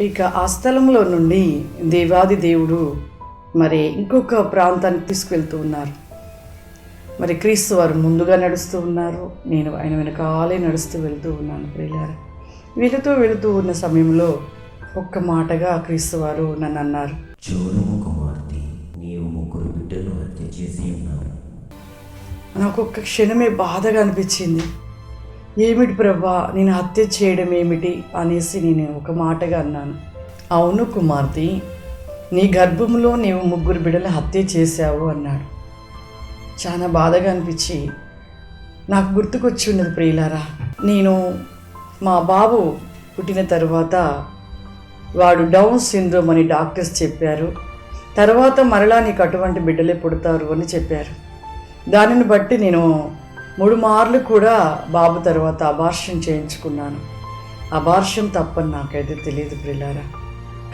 ఇక ఆ స్థలంలో నుండి దేవాది దేవుడు మరి ఇంకొక ప్రాంతానికి తీసుకువెళ్తూ ఉన్నారు. మరి క్రీస్తు వారు ముందుగా నడుస్తూ ఉన్నారు. నేను ఆయన వెనకాలే నడుస్తూ వెళ్తూ ఉన్నాను ప్రియులారా. వెళుతూ వెళుతూ ఉన్న సమయంలో ఒక్క మాటగా క్రీస్తు వారు నన్ను అన్నారు. చూడము కుమార్తె నీవు ముగ్గురు బిడ్డలు హత్య చేసి ఉన్నావు. నాకు ఒక్క క్షణమే బాధగా అనిపించింది. ఏమిటి ప్రభా? నేను హత్య చేయడం ఏమిటి? అనేసి నేను ఒక మాటగా అన్నాను. అవును కుమార్తె నీ గర్భంలో నీవు ముగ్గురు బిడ్డలు హత్య చేశావు అన్నాడు. చాలా బాధగా అనిపించి నాకు గుర్తుకొచ్చి ఉన్నది ప్రియులారా నేను మా బాబు పుట్టిన తర్వాత వాడు డౌన్ సిండ్రోమ్ అని డాక్టర్స్ చెప్పారు. తర్వాత మరలా నీకు అటువంటి బిడ్డలే పుడతారు అని చెప్పారు. దానిని బట్టి నేను మూడు మార్లు కూడా బాబు తర్వాత అబార్షన్ చేయించుకున్నాను. అబార్షన్ తప్పని నాకైతే తెలియదు ప్రిలారా.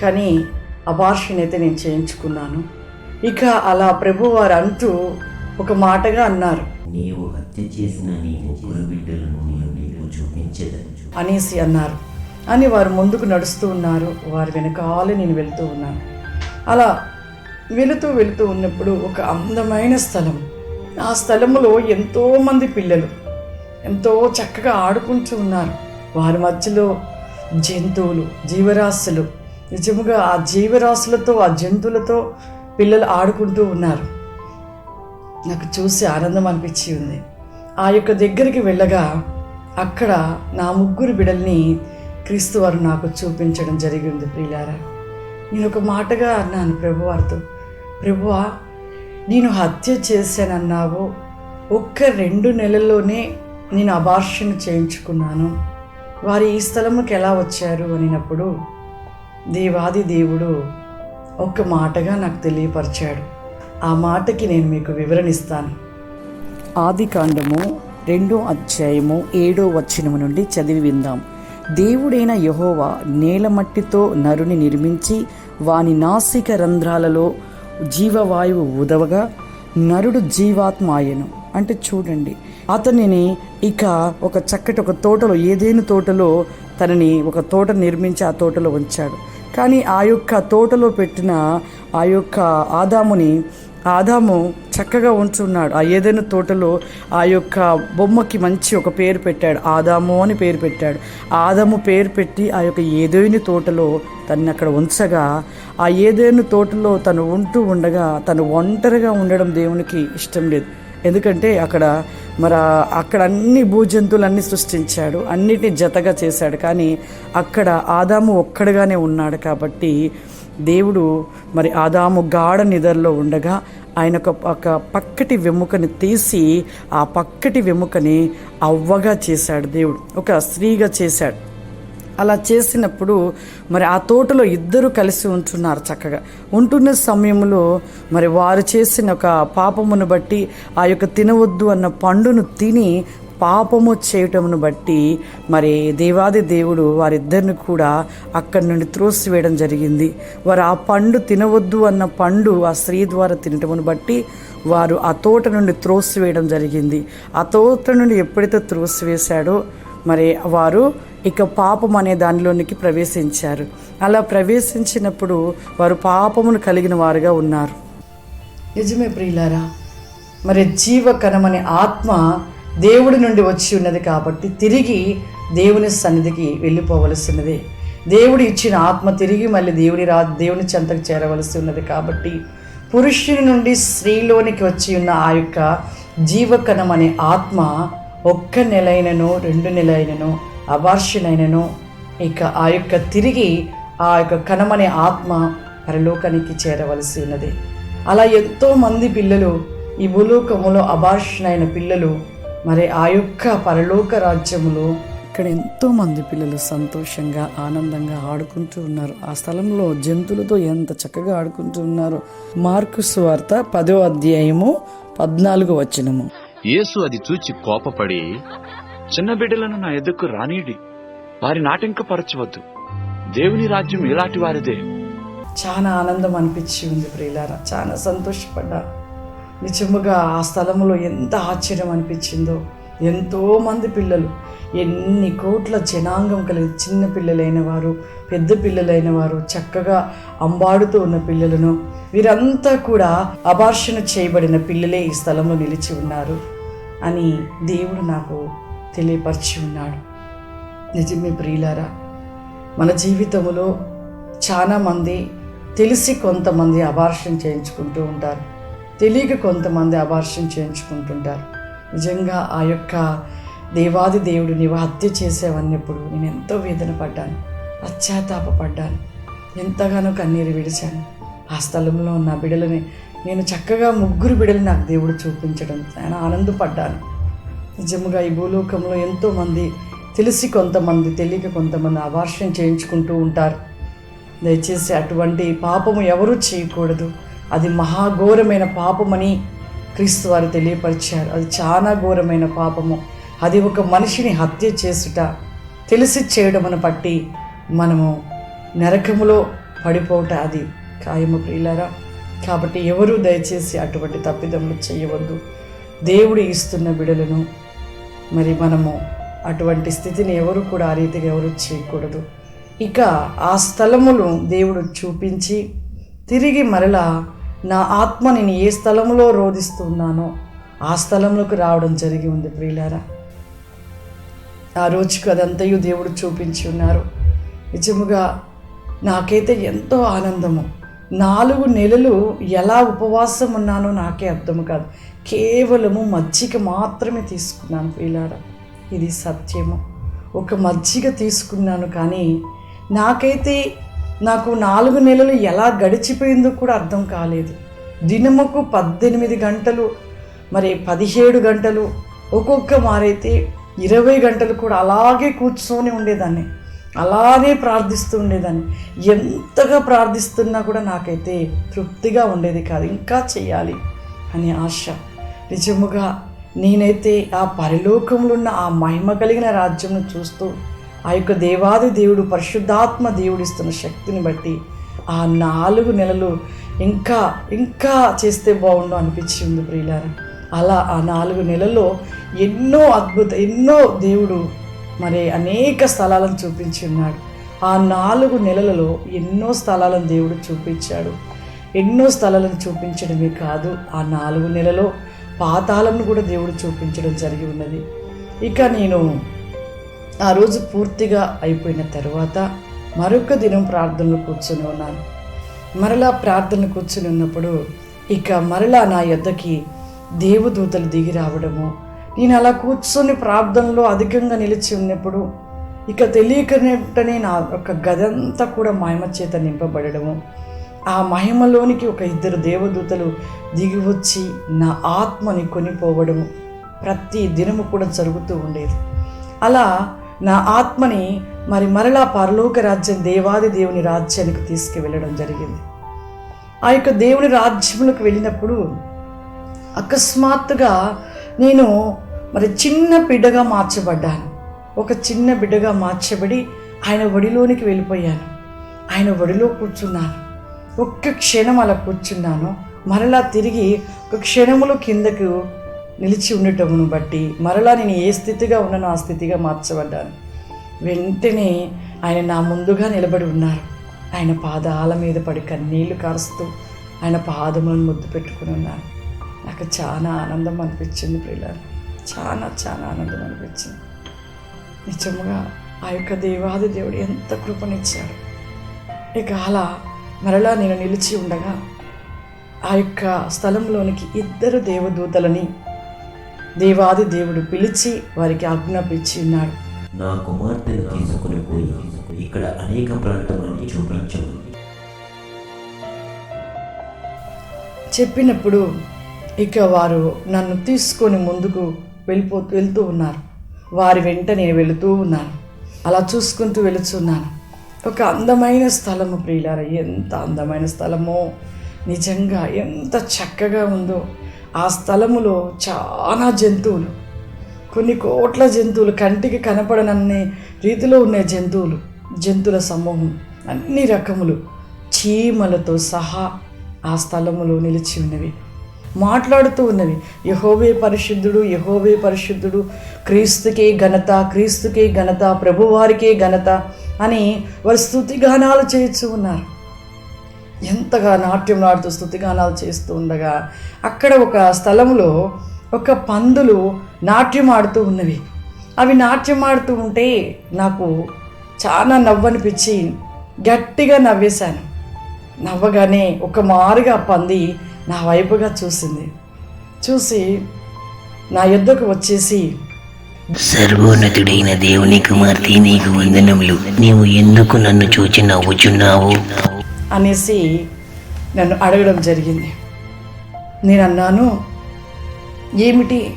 కానీ అబార్షన్ అయితే నేను చేయించుకున్నాను. ఇక అలా ప్రభువారు అంటూ ఒక మాటగా అన్నారు. నీవు హత్య చేసిన నీ ముగ్గురు బిడ్డలను నేను నీకు చూపించదని అనేసి అన్నారు. అని వారు ముందుకు నడుస్తూ ఉన్నారు. వారి వెనకాలే నేను వెళ్తూ ఉన్నాను. అలా వెళుతూ వెళుతూ ఉన్నప్పుడు ఒక అందమైన స్థలం ఆ స్థలంలో ఎంతోమంది పిల్లలు ఎంతో చక్కగా ఆడుకుంటూ ఉన్నారు. వారి మధ్యలో జంతువులు జీవరాశులు నిజముగా ఆ జీవరాశులతో ఆ జంతువులతో పిల్లలు ఆడుకుంటూ ఉన్నారు. నాకు చూసి ఆనందం అనిపించి ఉంది. ఆ యొక్క దగ్గరికి వెళ్ళగా అక్కడ నా ముగ్గురు బిడల్ని క్రీస్తు వారు నాకు చూపించడం జరిగింది ప్రియులారా. నేను ఒక మాటగా అన్నాను ప్రభువారితో ప్రభువా నేను హత్య చేశానన్నావు. ఒక్క రెండు నెలల్లోనే నేను అబార్షన్ చేయించుకున్నాను. వారు ఈ స్థలముకి ఎలా వచ్చారు అనినప్పుడు దేవాది దేవుడు ఒక్క మాటగా నాకు తెలియపరిచాడు. ఆ మాటకి నేను మీకు వివరణిస్తాను. ఆది కాండము రెండో అధ్యాయము ఏడో వచనము నుండి చదివి విందాం. దేవుడైన యహోవా నేలమట్టితో నరుని నిర్మించి వాని నాసిక రంధ్రాలలో జీవవాయువు ఉదవగా నరుడు జీవాత్మాయను అంటే చూడండి అతనిని ఇక ఒక చక్కటి ఒక తోటలో ఏదేని తోటలో తనని ఒక తోట నిర్మించి ఆ తోటలో ఉంచాడు. కానీ ఆ యొక్క తోటలో పెట్టిన ఆ యొక్క ఆదాముని ఆదాము చక్కగా ఉంచున్నాడు. ఆ ఏదైనా తోటలో ఆ యొక్క బొమ్మకి మంచి ఒక పేరు పెట్టాడు. ఆదాము అని పేరు పెట్టాడు. ఆదాము పేరు పెట్టి ఆ యొక్క ఏదైనా తోటలో తన్ని అక్కడ ఉంచగా ఆ ఏదైనా తోటలో తను ఉంటూ ఉండగా తను ఒంటరిగా ఉండడం దేవునికి ఇష్టం లేదు. ఎందుకంటే అక్కడ మరి అక్కడ అన్ని భూజంతువులన్నీ సృష్టించాడు. అన్నిటిని జతగా చేశాడు. కానీ అక్కడ ఆదాము ఒక్కడుగానే ఉన్నాడు కాబట్టి దేవుడు మరి ఆదాము గాఢ నిద్రలో ఉండగా ఆయన ఒక పక్కటి వెముకని తీసి ఆ పక్కటి వెముకని అవ్వగా చేశాడు దేవుడు. ఒక స్త్రీగా చేశాడు. అలా చేసినప్పుడు మరి ఆ తోటలో ఇద్దరు కలిసి ఉంటున్నారు చక్కగా. ఉంటున్న సమయంలో మరి వారు చేసిన ఒక పాపమును బట్టి ఆ యొక్క తినవద్దు అన్న పండును తిని పాపము చేయటమును బట్టి మరి దేవాది దేవుడు వారిద్దరిని కూడా అక్కడి నుండి త్రోసివేయడం జరిగింది. వారు ఆ పండు తినవద్దు అన్న పండు ఆ స్త్రీ ద్వారా తినటమును బట్టి వారు ఆ తోట నుండి త్రోసివేయడం జరిగింది. ఆ తోట నుండి ఎప్పుడైతే త్రోసివేశాడో మరి వారు ఇక పాపం అనే దానిలోనికి ప్రవేశించారు. అలా ప్రవేశించినప్పుడు వారు పాపమును కలిగిన వారుగా ఉన్నారు. నిజమే ప్రియులారా మరి జీవకణం అనే ఆత్మ దేవుడి నుండి వచ్చి ఉన్నది కాబట్టి తిరిగి దేవుని సన్నిధికి వెళ్ళిపోవలసినదే. దేవుడు ఇచ్చిన ఆత్మ తిరిగి మళ్ళీ దేవుడి రా దేవుని చెంతకు చేరవలసి ఉన్నది కాబట్టి పురుషుని నుండి స్త్రీలోనికి వచ్చి ఉన్న ఆ యొక్క జీవకణం అనే ఆత్మ ఒక్క నెలైనను రెండు నెలైనను అబార్షనైనను ఇక ఆ యొక్క తిరిగి ఆ యొక్క కణమనే ఆత్మ పరలోకానికి చేరవలసి ఉన్నది. అలా ఎంతో మంది పిల్లలు ఈ భూలోకములో అబార్షణైన పిల్లలు మరి ఆ యొక్క పరలోక రాజ్యములో ఇక్కడ ఎంతో మంది పిల్లలు సంతోషంగా ఆనందంగా ఆడుకుంటూ ఉన్నారు. ఆ స్థలంలో జంతువులతో ఎంత చక్కగా ఆడుకుంటూ ఉన్నారు. మార్కు సువార్త పదో అధ్యాయము పద్నాలుగు వచనము. యేసు అది చూచి కోపపడి చిన్న బిడ్డలను నా ఎదుకు రానీడి వారి నాటింకపరచవద్దు. దేవుని రాజ్యం ఇలాంటి వారిదే. చాలా ఆనందం అనిపించి ఉంది ప్రియులారా. చాలా సంతోషపడ్డా నిజముగా ఆ స్థలంలో ఎంత ఆశ్చర్యం అనిపించిందో. ఎంతోమంది పిల్లలు ఎన్ని కోట్ల జనాంగం కలిగి చిన్న పిల్లలైన వారు పెద్ద పిల్లలైన వారు చక్కగా అంబాడుతూ ఉన్న పిల్లలను వీరంతా కూడా అబార్షణ చేయబడిన పిల్లలే ఈ స్థలంలో నిలిచి ఉన్నారు అని దేవుడు నాకు తెలియపరిచి ఉన్నాడు. నిజమే ప్రియులారా మన జీవితంలో చాలామంది తెలిసి కొంతమంది అబార్షన్ చేయించుకుంటూ ఉంటారు. తెలియక కొంతమంది అబార్షన్ చేయించుకుంటుంటారు. నిజంగా ఆ యొక్క దేవాది దేవుడు నీవు హత్య చేసేవన్నప్పుడు నేను ఎంతో వేదన పడ్డాను పశ్చాత్తాపడ్డాను ఎంతగానో కన్నీరు విడిచాను. ఆ స్థలంలో ఉన్న బిడలని నేను చక్కగా ముగ్గురు బిడలు నాకు దేవుడు చూపించడం నేను ఆనందపడ్డాను. నిజముగా ఈ భూలోకంలో ఎంతోమంది తెలిసి కొంతమంది తెలియక కొంతమంది అవార్షణ చేయించుకుంటూ ఉంటారు. దయచేసి అటువంటి పాపము ఎవరూ చేయకూడదు. అది మహాఘోరమైన పాపమని క్రీస్తు వారు తెలియపరిచారు. అది చాలా ఘోరమైన పాపము. అది ఒక మనిషిని హత్య చేసుట తెలిసి చేయడమును బట్టి మనము నరకములో పడిపోవట అది. ఖాయము ప్రియులారా కాబట్టి ఎవరు దయచేసి అటువంటి తప్పిదములు చేయవద్దు. దేవుడు ఇస్తున్న బిడలను మరి మనము అటువంటి స్థితిని ఎవరు కూడా ఆ రీతిగా ఎవరు చేయకూడదు. ఇక ఆ స్థలములు దేవుడు చూపించి తిరిగి మరలా నా ఆత్మ నేను ఏ స్థలంలో రోధిస్తున్నానో ఆ స్థలంలోకి రావడం జరిగి ఉంది ప్రియులారా. ఆ రోజుకు అదంతయు దేవుడు చూపించి ఉన్నారు. నిజముగా నాకైతే ఎంతో ఆనందము. నాలుగు నెలలు ఎలా ఉపవాసం ఉన్నానో నాకే అర్థం కాదు. కేవలము మజ్జిగ మాత్రమే తీసుకున్నాను ప్రియులారా. ఇది సత్యము. ఒక మజ్జిగ తీసుకున్నాను కానీ నాకైతే నాకు నాలుగు నెలలు ఎలా గడిచిపోయిందో కూడా అర్థం కాలేదు. దినముకు పద్దెనిమిది గంటలు మరి పదిహేడు గంటలు ఒక్కొక్క మారైతే ఇరవై గంటలు కూడా అలాగే కూర్చొని ఉండేదాన్ని. అలానే ప్రార్థిస్తూ ఉండేదాన్ని. ఎంతగా ప్రార్థిస్తున్నా కూడా నాకైతే తృప్తిగా ఉండేది కాదు. ఇంకా చేయాలి అనే ఆశ. నిజముగా నేనైతే ఆ పరిలోకంలో ఉన్న ఆ మహిమ కలిగిన రాజ్యంను చూస్తూ ఆ యొక్క దేవాది దేవుడు పరిశుద్ధాత్మ దేవుడిస్తున్న శక్తిని బట్టి ఆ నాలుగు నెలలు ఇంకా ఇంకా చేస్తే బాగుండు అనిపించింది ప్రియులారా. అలా ఆ నాలుగు నెలల్లో ఎన్నో అద్భుత ఎన్నో దేవుడు మరి అనేక స్థలాలను చూపించి ఉన్నాడు ఆ నాలుగు నెలలలో ఎన్నో స్థలాలను దేవుడు చూపించాడు. ఎన్నో స్థలాలను చూపించడమే కాదు ఆ నాలుగు నెలలో పాతాలను కూడా దేవుడు చూపించడం జరిగి ఉన్నది. ఇక నేను ఆ రోజు పూర్తిగా అయిపోయిన తర్వాత మరొక దినం ప్రార్థనలు కూర్చొని ఉన్నాను. మరలా ప్రార్థనలు కూర్చొని ఉన్నప్పుడు ఇక మరలా నా యొద్దకి దేవదూతలు దిగి రావడము నేను అలా కూర్చొని ప్రార్థనలో అధికంగా నిలిచి ఉన్నప్పుడు ఇక తెలియకనేటనే నా యొక్క గదంతా కూడా మహిమ చేత నింపబడము ఆ మహిమలోనికి ఒక ఇద్దరు దేవదూతలు దిగి వచ్చి నా ఆత్మని కొనిపోవడము ప్రతి దినము కూడా జరుగుతూ ఉండేది. అలా నా ఆత్మని మరి మరలా పరలోక రాజ్యం దేవాది దేవుని రాజ్యానికి తీసుకువెళ్ళడం జరిగింది. ఆ యొక్క దేవుని రాజ్యములకు వెళ్ళినప్పుడు అకస్మాత్తుగా నేను మరి చిన్న బిడ్డగా మార్చబడ్డాను. ఒక చిన్న బిడ్డగా మార్చబడి ఆయన ఒడిలోనికి వెళ్ళిపోయాను. ఆయన ఒడిలో కూర్చున్నాను. ఒక్క క్షణం అలా కూర్చున్నాను. మరలా తిరిగి ఒక క్షణములో కిందకు నిలిచి ఉండటమును బట్టి మరలా నేను ఏ స్థితిగా ఉన్నానో ఆ స్థితిగా మార్చబడ్డాను. వెంటనే ఆయన నా ముందుగా నిలబడి ఉన్నారు. ఆయన పాదాల మీద పడి కన్నీళ్ళు కారుస్తూ ఆయన పాదములను ముద్దు పెట్టుకుని ఉన్నాను నాకు చాలా ఆనందం అనిపించింది పిల్లలు చాలా చాలా ఆనందం అనిపించింది. నిజముగా ఆ యొక్క దేవాది దేవుడు ఎంత కృపనిచ్చాడు. ఇక అలా మరలా నేను నిలిచి ఉండగా ఆ యొక్క స్థలంలోనికి ఇద్దరు దేవదూతలని దేవాది దేవుడు పిలిచి వారికి ఆజ్ఞాపించి ఉన్నాడు. నా కుమార్తెను తీసుకుని పోయి ఇక్కడ అనేక ప్రాంతములను చూపించు చెప్పినప్పుడు ఇక వారు నన్ను తీసుకొని ముందుకు వెళ్ళిపో వెళ్తూ ఉన్నారు. వారి వెంట నేను వెళుతూ ఉన్నాను. అలా చూసుకుంటూ వెళుతున్నాను. ఒక అందమైన స్థలము ప్రియులార ఎంత అందమైన స్థలమో. నిజంగా ఎంత చక్కగా ఉందో. ఆ స్థలములో చాలా జంతువులు కొన్ని కోట్ల జంతువులు కంటికి కనపడనన్ని రీతిలో ఉన్న జంతువులు జంతువుల సమూహం అన్ని రకములు చీమలతో సహా ఆ స్థలములో నిలిచి ఉన్నవి. మాట్లాడుతూ ఉన్నవి యహోవే పరిశుద్ధుడు యహోవే పరిశుద్ధుడు క్రీస్తుకే ఘనత క్రీస్తుకే ఘనత ప్రభువారికే ఘనత అని వారు స్థుతిగానాలు చేయొచ్చు ఉన్నారు. ఎంతగా నాట్యం ఆడుతూ స్థుతిగానాలు చేస్తూ ఉండగా అక్కడ ఒక స్థలంలో ఒక పందులు నాట్యం ఆడుతూ ఉన్నవి. అవి నాట్యం ఆడుతూ ఉంటే నాకు చాలా నవ్వనిపించి గట్టిగా నవ్వేశాను. నవ్వగానే ఒక మారుగా పంది నా వైపుగా చూసింది. చూసి నా యుద్ధకు వచ్చేసి సర్వోన్నతుడైన దేవుని కుమార్తె నీకు వందనములు. నీవు ఎందుకు నన్ను చూచి నవ్వుచున్నావు? అనేసి నన్ను అడగడం జరిగింది. నేను అన్నాను ఏమిటి?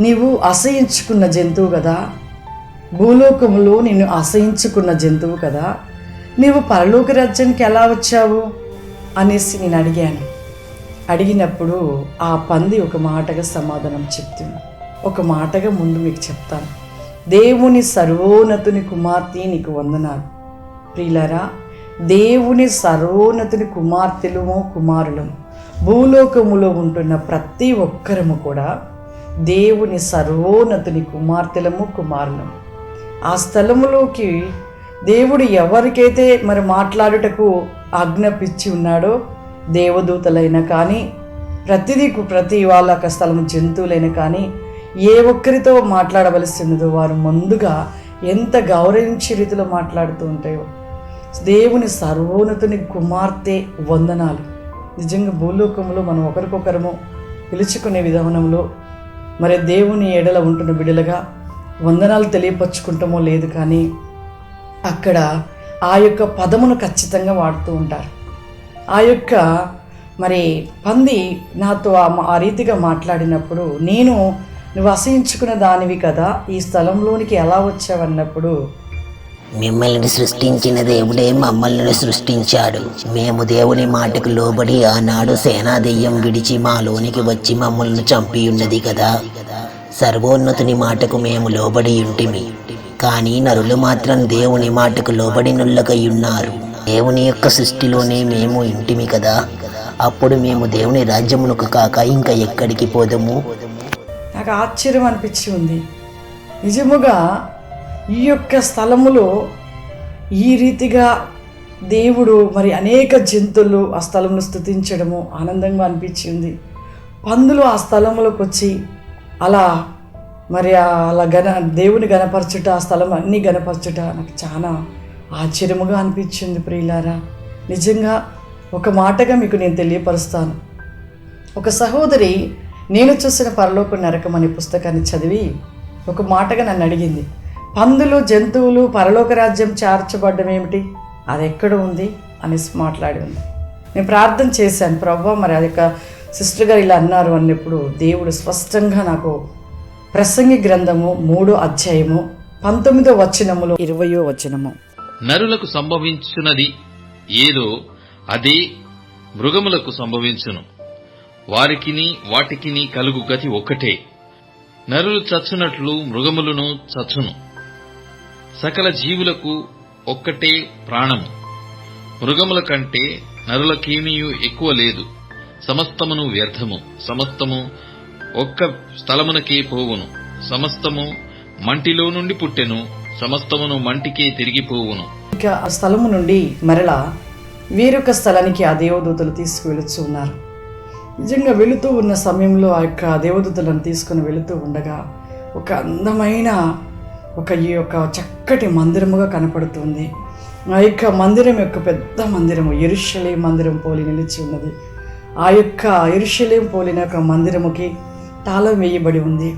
నీవు అసహించుకున్న జంతువు కదా. భూలోకములో నిన్ను అసహించుకున్న జంతువు కదా. నీవు పరలోక రాజ్యానికి ఎలా వచ్చావు? అనేసి నేను అడిగాను. అడిగినప్పుడు ఆ పంది ఒక మాటగా సమాధానం చెప్తుంది. ఒక మాటగా ముందు మీకు చెప్తాను. దేవుని సర్వోన్నతుని కుమార్తె నీకు వందనాలు. ప్రియులరా దేవుని సర్వోన్నతుని కుమార్తెలము కుమారులము. భూలోకములో ఉంటున్న ప్రతి ఒక్కరము కూడా దేవుని సర్వోన్నతుని కుమార్తెలము కుమారులము. ఆ స్థలములోకి దేవుడు ఎవరికైతే మరి మాట్లాడుటకు ఆజ్ఞాపించి ఉన్నాడో దేవదూతలైనా కానీ ప్రతిదీ ప్రతి వాళ్ళ యొక్క స్థలము జంతువులైనా కానీ ఏ ఒక్కరితో మాట్లాడవలసి ఉన్నదో వారు ముందుగా ఎంత గౌరవించే రీతిలో మాట్లాడుతూ ఉంటాయో దేవుని సర్వోన్నతుని కుమార్తె వందనాలు. నిజంగా భూలోకంలో మనం ఒకరికొకరము పిలుచుకునే విధానంలో మరి దేవుని ఎడల ఉంటున్న బిడలుగా వందనాలు తెలియపరుచుకుంటామో లేదు కానీ అక్కడ ఆ యొక్క పదమును ఖచ్చితంగా వాడుతూ ఉంటారు. ఆ యొక్క మరి పంది నాతో ఆ మా- ఆ రీతిగా మాట్లాడినప్పుడు నేను నువ్వు అసహించుకున్న దానివి కదా ఈ స్థలంలోనికి ఎలా వచ్చావన్నప్పుడు మిమ్మల్ని సృష్టించిన దేవుడే మమ్మల్ని సృష్టించాడు. మేము దేవుని మాటకు లోబడి ఆనాడు సేనా దెయ్యం విడిచి మాలోనికి వచ్చి మమ్మల్ని చంపి ఉన్నది కదా. సర్వోన్నతుని మాటకు మేము లోబడి ఉంటిమి. కానీ నరులు మాత్రం దేవుని మాటకు లోబడి నుల్లకై ఉన్నారు దేవుని యొక్క సృష్టిలోనే మేము ఇంటిమి కదా. అప్పుడు మేము దేవుని రాజ్యమునకు కాక ఇంకా ఎక్కడికి పోదము? నాకు ఆశ్చర్యం అనిపించి ఉంది. నిజముగా ఈ యొక్క స్థలములో ఈ రీతిగా దేవుడు మరి అనేక జంతువులు ఆ స్థలంలో స్థుతించడము ఆనందంగా అనిపించింది. పందులు ఆ స్థలంలోకి వచ్చి అలా మరి ఆ అలా గన దేవుని గనపరచుట ఆ స్థలం అన్నీ గనపరచుట నాకు చాలా ఆశ్చర్యముగా అనిపించింది ప్రియులారా. నిజంగా ఒక మాటగా మీకు నేను తెలియపరుస్తాను. ఒక సహోదరి నేను చూసిన పరలోక నరకం అనే పుస్తకాన్ని చదివి ఒక మాటగా నన్ను అడిగింది. పందులు జంతువులు పరలోక రాజ్యం చేర్చబడ్డం ఏమిటి? అది ఎక్కడ ఉంది? అనేసి మాట్లాడి ఉంది. నేను ప్రార్థన చేశాను ప్రభు మరి అది సిస్టర్ గారు ఇలా అన్నారు అన్నప్పుడు దేవుడు స్పష్టంగా నాకు ప్రసంగి గ్రంథము మూడో అధ్యాయము పంతొమ్మిదో వచనములో ఇరవయో వచనము. నరులకు సంభవించున్నది ఏదో అదే మృగములకు సంభవించును. వారికిని వాటికిని కలుగు గతి ఒక్కటే. నరులు చచ్చునట్లు మృగములను చచ్చును. సకల జీవులకు ఒక్కటే ప్రాణము. మృగముల కంటే నరులకేమీయూ ఎక్కువ లేదు. సమస్తమును వ్యర్థము. సమస్తము ఒక్క స్థలమునకే పోవును. సమస్తము మంటిలో నుండి పుట్టెను. సమస్తమును మంటికే తిరిగిపోవును ఇక ఆ స్థలము నుండి మరలా వేరొక స్థలానికి ఆ దేవదూతలు తీసుకువెళుతూ ఉన్నారు. నిజంగా వెళుతూ ఉన్న సమయంలో ఆ యొక్క దేవదూతలను తీసుకుని వెళుతూ ఉండగా ఒక అందమైన ఒక ఈ యొక్క చక్కటి మందిరముగా కనపడుతుంది. ఆ యొక్క మందిరం యొక్క పెద్ద మందిరము ఎరుషలే మందిరం పోలి నిలిచి ఉన్నది. ఆ యొక్క ఎరుషలేం పోలిన ఒక మందిరముకి తాళం వేయబడి ఉంది.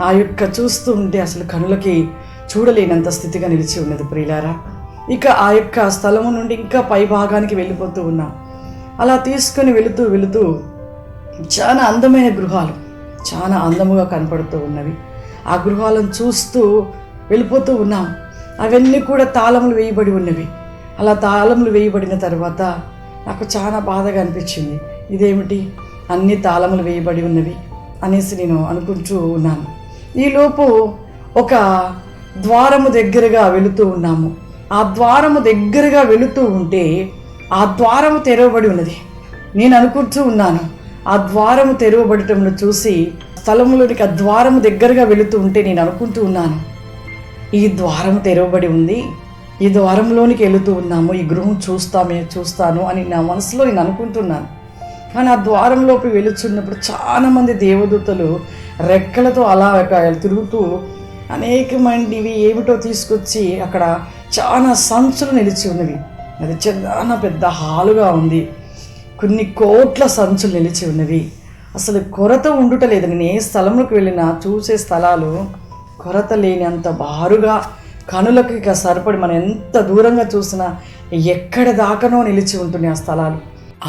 ఆ యొక్క చూస్తూ ఉంటే అసలు కనులకి చూడలేనంత స్థితిగా నిలిచి ఉన్నది ప్రియులారా. ఇక ఆ యొక్క స్థలము నుండి ఇంకా పై భాగానికి వెళ్ళిపోతూ ఉన్నాం. అలా తీసుకొని వెళుతూ వెళుతూ చాలా అందమైన గృహాలు చాలా అందముగా కనపడుతూ ఉన్నవి. ఆ గృహాలను చూస్తూ వెళ్ళిపోతూ ఉన్నాం. అవన్నీ కూడా తాళములు వేయబడి ఉన్నవి. అలా తాళములు వేయబడిన తర్వాత నాకు చాలా బాధగా అనిపించింది. ఇదేమిటి? అన్ని తాళములు వేయబడి ఉన్నవి అనేసి నేను అనుకుంటూ ఉన్నాను. ఈలోపు ఒక ద్వారము దగ్గరగా వెళుతూ ఉన్నాము. ఆ ద్వారము దగ్గరగా వెళుతూ ఉంటే ఆ ద్వారము తెరవబడి ఉన్నది. నేను అనుకుంటూ ఉన్నాను. ఆ ద్వారము తెరవబడటంను చూసి స్థలంలోనికి ఆ ద్వారము దగ్గరగా వెళుతూ ఉంటే నేను అనుకుంటూ ఉన్నాను. ఈ ద్వారం తెరవబడి ఉంది. ఈ ద్వారంలోనికి వెళుతూ ఉన్నాము. ఈ గృహం చూస్తామే చూస్తాను అని నా మనసులో నేను అనుకుంటున్నాను. కానీ ఆ ద్వారంలోకి వెళుచున్నప్పుడు చాలామంది దేవదూతలు రెక్కలతో అలా తిరుగుతూ తిరుగుతూ అనేకమందివి ఏమిటో తీసుకొచ్చి అక్కడ చాలా సంచులు నిలిచి ఉన్నవి. అది చాలా పెద్ద హాలుగా ఉంది. కొన్ని కోట్ల సంచులు నిలిచి ఉన్నవి. అసలు కొరత ఉండుట లేదు నేను ఏ స్థలంలోకి వెళ్ళినా చూసే స్థలాలు కొరత లేని అంత బారుగా కనులకు ఇక సరిపడి మనం ఎంత దూరంగా చూసినా ఎక్కడ దాకానో నిలిచి ఉంటున్నాయి ఆ స్థలాలు.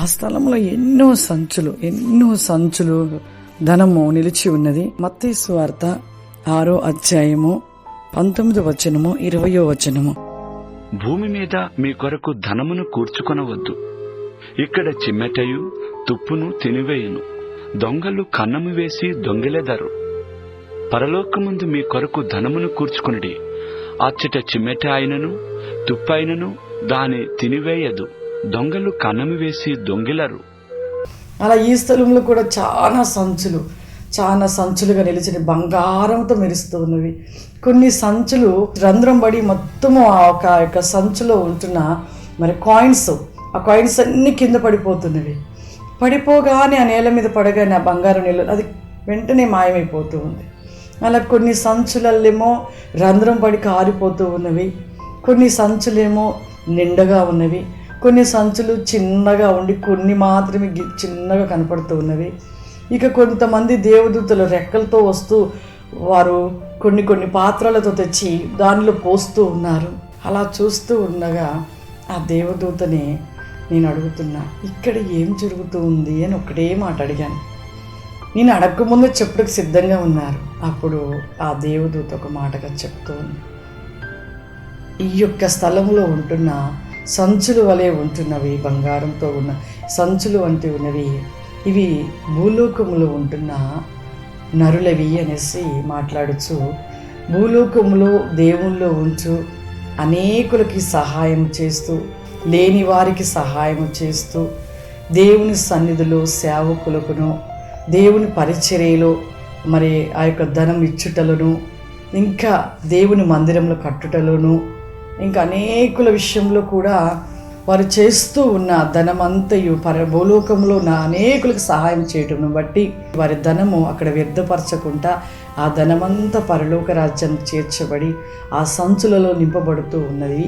ఆ స్థలంలో ఎన్నో సంచులు ఎన్నో సంచులు ధనము నిలిచి ఉన్నది. మత్తయి వార్త ఆరో అధ్యాయము పంతొమ్మిది వచనము ఇరవయో వచనము. భూమి మీద మీ కొరకు ధనమును కూర్చుకొనవద్దు. ఇక్కడ చిమ్మెటయు తుప్పును తినివేయును. దొంగలు కన్నము వేసి దొంగిలెదరు. పరలోకముందు మీ కొరకు ధనమును కూర్చుకునుడి. అచ్చట చిమ్మెట అయినను తుప్పైనను దాని తినివేయదు. దొంగలు కన్నము వేసి దొంగిలరు. అలా ఈ స్థలంలో కూడా చాలా సంచులు చాలా సంచులుగా నిలిచిన బంగారంతో మెరుస్తూ ఉన్నవి. కొన్ని సంచులు రంధ్రం పడి మొత్తము ఆ ఒక యొక్క సంచులో ఉంటున్న మరి కాయిన్స్ ఆ కాయిన్స్ అన్ని కింద పడిపోతున్నవి. పడిపోగానే ఆ నేల మీద పడగానే ఆ బంగారం నీళ్ళు అది వెంటనే మాయమైపోతూ ఉంది. మళ్ళీ కొన్ని సంచులల్లేమో రంధ్రం పడి కారిపోతూ ఉన్నవి. కొన్ని సంచులేమో నిండగా ఉన్నవి. కొన్ని సంచులు చిన్నగా ఉండి కొన్ని మాత్రమే చిన్నగా కనపడుతూ ఉన్నవి. ఇక కొంతమంది దేవదూతలు రెక్కలతో వస్తూ వారు కొన్ని కొన్ని పాత్రలతో తెచ్చి దానిలో పోస్తూ ఉన్నారు. అలా చూస్తూ ఉండగా ఆ దేవదూతని నేను అడుగుతున్నా ఇక్కడ ఏం జరుగుతూ ఉంది? అని ఒకటే మాట అడిగాను. నేను అడగకముందు చెప్పుడుకు సిద్ధంగా ఉన్నారు. అప్పుడు ఆ దేవదూత ఒక మాటగా చెప్తూ ఈ యొక్క స్థలంలో ఉంటున్న సంచులు వలె ఉంటున్నవి బంగారంతో ఉన్న సంచులు వంటి ఉన్నవి. ఇవి భూలోకములో ఉంటున్న నరులవి అనేసి మాట్లాడుచు భూలోకములో దేవుల్లో ఉంచు అనేకులకి సహాయం చేస్తూ లేని వారికి సహాయం చేస్తూ దేవుని సన్నిధిలో సేవకులకును దేవుని పరిచర్యలో మరి ఆ యొక్క ధనం ఇచ్చుటలను ఇంకా దేవుని మందిరంలో కట్టుటలోను ఇంకా అనేకుల విషయంలో కూడా వారు చేస్తూ ఉన్న ధనమంతయు పర భూలోకంలో ఉన్న అనేకులకు సహాయం చేయటం బట్టి వారి ధనము అక్కడ వ్యర్థపరచకుండా ఆ ధనమంతా పరలోక రాజ్యం చేర్చబడి ఆ సంచులలో నింపబడుతూ ఉన్నది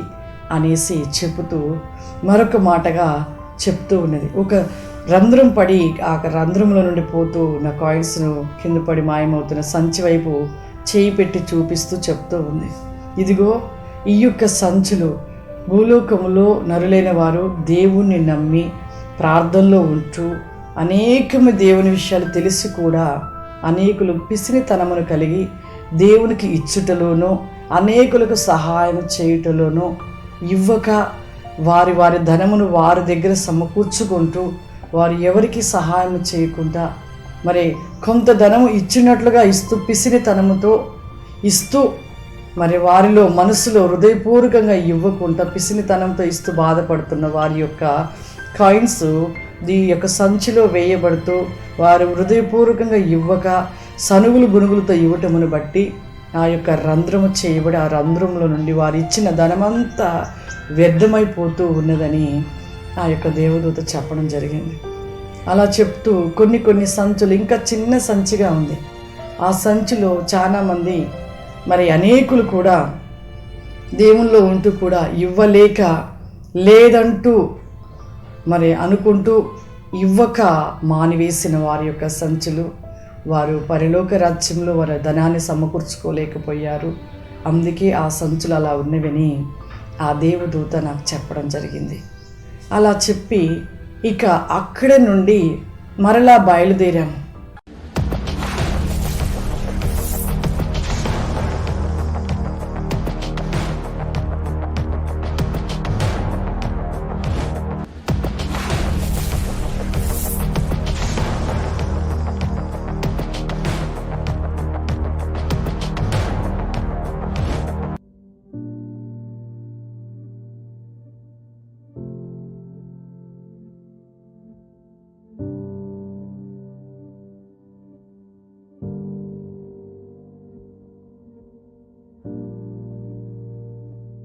అనేసి చెబుతూ మరొక మాటగా చెప్తూ ఉన్నది. ఒక రంధ్రం పడి ఆ రంధ్రంలో నుండి పోతూ ఉన్న కాయిన్స్ను కింద పడి మాయమవుతున్న సంచి వైపు చేయి పెట్టి చూపిస్తూ చెప్తూ ఉంది. ఇదిగో ఈ యొక్క సంచులు భూలోకములో నరులైన వారు దేవుణ్ణి నమ్మి ప్రార్థనలో ఉంటూ అనేకమంది దేవుని విషయాలు తెలిసి కూడా అనేకులు పిసినితనమును కలిగి దేవునికి ఇచ్చుటలోనూ అనేకులకు సహాయం చేయుటలోనూ ఇవ్వక వారి వారి ధనమును వారి దగ్గర సమకూర్చుకుంటూ వారు ఎవరికి సహాయం చేయకుండా మరి కొంత ధనము ఇచ్చినట్లుగా ఇస్తూ పిసినితనముతో ఇస్తూ మరి వారిలో మనసులో హృదయపూర్వకంగా ఇవ్వకుండా పిసినితనంతో ఇస్తూ బాధపడుతున్న వారి యొక్క కాయిన్స్ ఈ యొక్క సంచిలో వేయబడుతూ వారు హృదయపూర్వకంగా ఇవ్వక సనుగులు గునుగులతో ఇవ్వటమును బట్టి ఆ యొక్క రంధ్రము చేయబడి ఆ రంధ్రంలో నుండి వారు ఇచ్చిన ధనమంతా వ్యర్థమైపోతూ ఉన్నదని ఆ యొక్క దేవదూత చెప్పడం జరిగింది. అలా చెప్తూ కొన్ని కొన్ని సంచులు ఇంకా చిన్న సంచిగా ఉంది. ఆ సంచిలో చాలామంది మరి అనేకులు కూడా దేవుల్లో ఉంటూ కూడా ఇవ్వలేక లేదంటూ మరి అనుకుంటూ ఇవ్వక మానివేసిన వారి యొక్క సంచులు. వారు పరిలోక రాజ్యంలో వారి ధనాన్ని సమకూర్చుకోలేకపోయారు. అందుకే ఆ సంచులు అలా ఉన్నవని ఆ దేవదూత నాకు చెప్పడం జరిగింది. అలా చెప్పి ఇక అక్కడ నుండి మరలా బయలుదేరాము.